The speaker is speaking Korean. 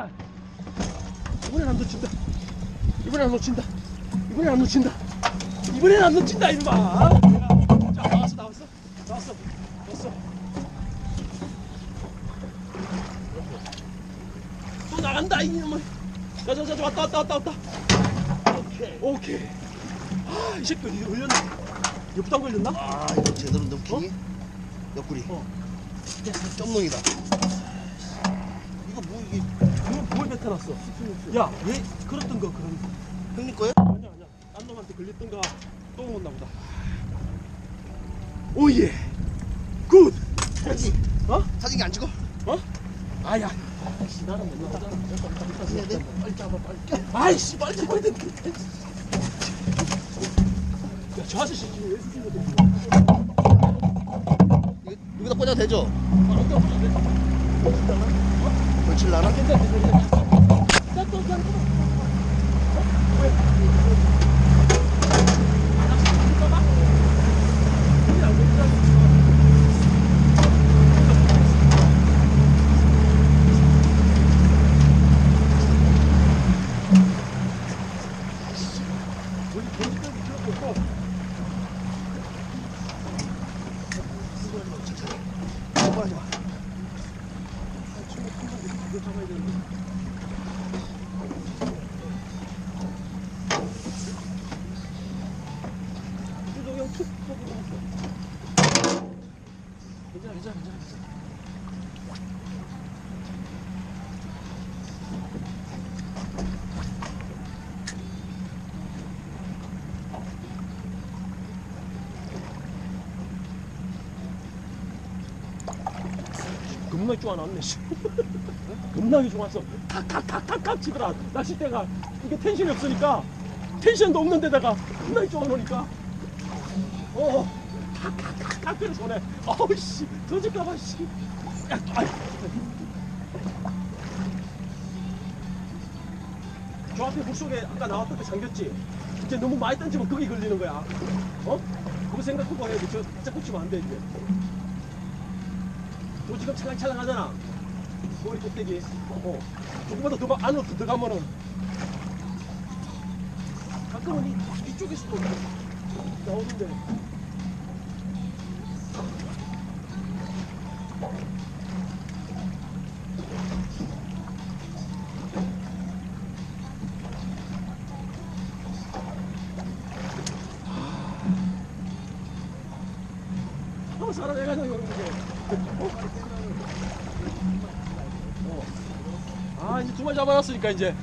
왔다. 이번엔 안 놓친다. 이번엔 안 놓친다. 이번엔 안 놓친다. 이번엔 안 놓친다 이놈아. 자 나왔어 나왔어 나왔어 나왔어. 또 나간다 이놈아. 자자자 왔다 왔다 왔다 왔다. 오케이. 오케이. 아, 이 새끼 어디 걸렸나? 옆당 걸렸나? 아 이거 제대로 넘기니? 옆구리. 어. 점농이다. 이거 뭐 이게 뱉어놨어? 야, 왜 그랬던 거 그런? 형님 거야? 아니야, 아니야. 딴 놈한테 걸렸던가 또 먹었나 보다. 오예. 굿. 사진. 어? 사진이 안 찍어? 어? 아야. 아이씨, 나는 못 돼? 빨리 잡아 빨리. 아이씨, 빨리 잡아야 돼. 야, 저 아저씨 지금 왜 거든 이거 여기다 꽂아도 되죠? 안 돼, 걸칠라나? 괜찮아, 괜찮아. 자, 또, 또, 또. 빨리 와. 괜찮아, 괜찮아, 괜찮아. 겁나게 좋아놨네, 씨. 겁나게 좋았어. 탁탁탁탁탁 치더라. 낚싯대가. 이게 텐션이 없으니까. 텐션도 없는 데다가 겁나게 좋아놓으니까. 어. 탁탁탁탁 그래 손에. 어우, 씨. 터질까봐, 씨. 야, 아이. 저 앞에 물속에 아까 나왔던 데 잠겼지? 이제 너무 많이 던지면 거기 걸리는 거야. 어? 그거 생각하고 해야 돼. 저 바짝 붙이면 안 돼, 이제. 너 지금 찰랑찰랑하잖아. 머리 껍데기. 어. 조금만 더더 안으로 들어가면은. 가끔은 이, 이쪽에서도 나오는데. 어, 사람 애가잖아, 이런 게. 어. 아, 이제 두 마리 잡아놨으니까, 이제.